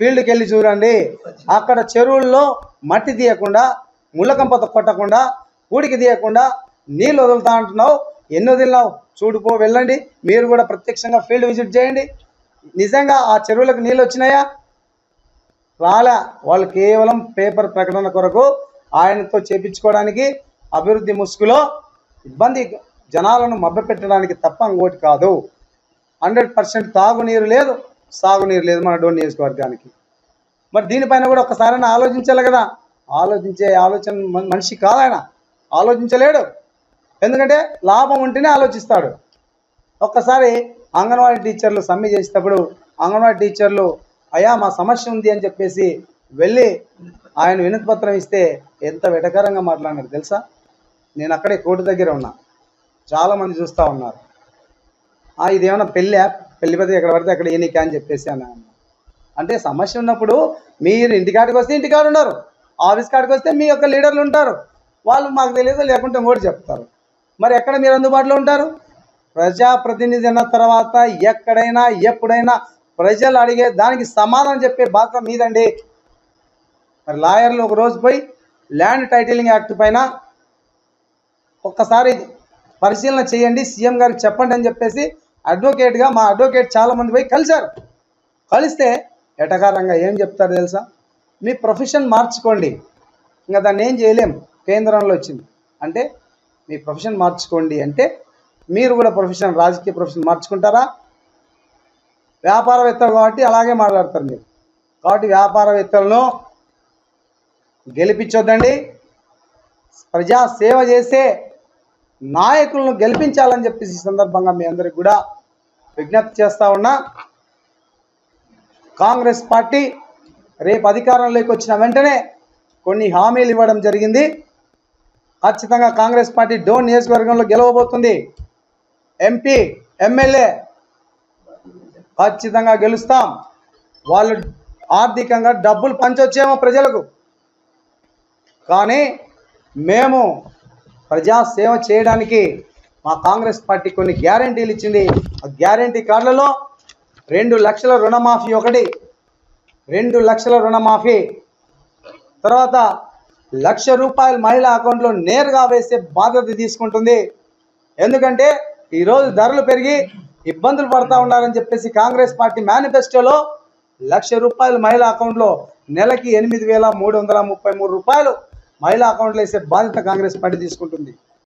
ఫీల్డ్కి వెళ్ళి చూడండి. అక్కడ చెరువుల్లో మట్టి తీయకుండా ముళ్ళకంపత కొట్టకుండా కూడికి తీయకుండా నీళ్ళు వదులుతా అంటున్నావు. ఎన్ని వదిలినావు చూడుపో వెళ్ళండి. మీరు కూడా ప్రత్యక్షంగా ఫీల్డ్ విజిట్ చేయండి. నిజంగా ఆ చెరువులకు నీళ్ళు వచ్చినాయా? రాలే. వాళ్ళు కేవలం పేపర్ ప్రకటన కొరకు ఆయనతో చేపించుకోవడానికి అభివృద్ధి ముసుగులో ఇబ్బంది జనాలను మభ్యపెట్టడానికి తప్ప ఇంకోటి కాదు. హండ్రెడ్ పర్సెంట్ తాగునీరు లేదు. సాగునీరు లేదు మన డోన్ నియోజకవర్గానికి. మరి దీనిపైన కూడా ఒక్కసారైనా ఆలోచించాలి కదా. ఆలోచించే ఆలోచన మనిషి కాదు ఆయన. ఆలోచించలేడు. ఎందుకంటే లాభం ఉంటేనే ఆలోచిస్తాడు. ఒక్కసారి అంగన్వాడీ టీచర్లు సమ్మె చేసేటప్పుడు అంగన్వాడీ టీచర్లు అయ్యా మా సమస్య ఉంది అని చెప్పేసి వెళ్ళి ఆయన వినతిపత్రం ఇస్తే ఎంత వెటకరంగా మాట్లాడినారు తెలుసా? నేను అక్కడే కోర్టు దగ్గర ఉన్నా. చాలామంది చూస్తూ ఉన్నారు. "ఆ, ఇదేమన్నా పెళ్ళి పెళ్ళి పత్రిక ఎక్కడ పడితే అక్కడ ఈయనకి అని చెప్పేసి అని అన్నా. అంటే సమస్య ఉన్నప్పుడు మీరు ఇంటికాడికి వస్తే ఇంటికాడ ఉన్నారు ఆఫీస్ కాడికి వస్తే మీ యొక్క లీడర్లు ఉంటారు. వాళ్ళు మాకు తెలియదు లేకుంటే ఇంకోటి చెప్తారు. మరి ఎక్కడ మీరు అందుబాటులో ఉంటారు? ప్రజాప్రతినిధి అన్న తర్వాత ఎక్కడైనా ఎప్పుడైనా ప్రజలు అడిగే దానికి సమాధానం చెప్పే బాధ్యత మీదండి. మరి లాయర్లు ఒక రోజు పోయి ల్యాండ్ టైటిలింగ్ యాక్ట్ పైన ఒక్కసారి పరిశీలన చేయండి సీఎం గారికి చెప్పండి అని చెప్పేసి అడ్వకేట్గా మా అడ్వకేట్ చాలామంది పోయి కలిశారు. కలిస్తే ఎటకారంగా ఏం చెప్తారు తెలుసా? మీ ప్రొఫెషన్ మార్చుకోండి. ఇంకా దాన్ని ఏం చేయలేం. కేంద్రంలో వచ్చింది. అంటే మీ ప్రొఫెషన్ మార్చుకోండి అంటే మీరు కూడా ప్రొఫెషన్ రాజకీయ ప్రొఫెషన్ మార్చుకుంటారా? వ్యాపారవేత్తలు కాబట్టి అలాగే మాట్లాడతారు మీరు. కాబట్టి వ్యాపారవేత్తలను గెలిపించొద్దండి. ప్రజా సేవ చేసే నాయకులను గెలిపించాలని చెప్పేసి ఈ సందర్భంగా మీ అందరికి కూడా విజ్ఞప్తి చేస్తా ఉన్నా. కాంగ్రెస్ పార్టీ రేపు అధికారంలోకి వచ్చిన వెంటనే కొన్ని హామీలు ఇవ్వడం జరిగింది. ఖచ్చితంగా కాంగ్రెస్ పార్టీ డోన్ నియోజకవర్గంలో గెలవబోతుంది. ఎంపీ ఎమ్మెల్యే ఖచ్చితంగా గెలుస్తాం. వాళ్ళు ఆర్థికంగా డబ్బులు పంచొచ్చేమో ప్రజలకు. కానీ మేము ప్రజా సేవ చేయడానికి మా కాంగ్రెస్ పార్టీ కొన్ని గ్యారంటీలు ఇచ్చింది. ఆ గ్యారంటీ కార్డులలో రెండు లక్షల రుణమాఫీ ఒకటి రెండు లక్షల రుణమాఫీ. తర్వాత లక్ష రూపాయలు మహిళా అకౌంట్లో నేరుగా వేసే బాధ్యత తీసుకుంటుంది. ఎందుకంటే ఈరోజు ధరలు పెరిగి ఇబ్బందులు పడతా ఉన్నారని చెప్పేసి కాంగ్రెస్ పార్టీ మేనిఫెస్టోలో లక్ష రూపాయలు మహిళా అకౌంట్లో నెలకి ఎనిమిది వేల మూడు వందల ముప్పై మూడు రూపాయలు మహిళా అకౌంట్లో వేసే బాధ్యత కాంగ్రెస్ పార్టీ తీసుకుంటుంది.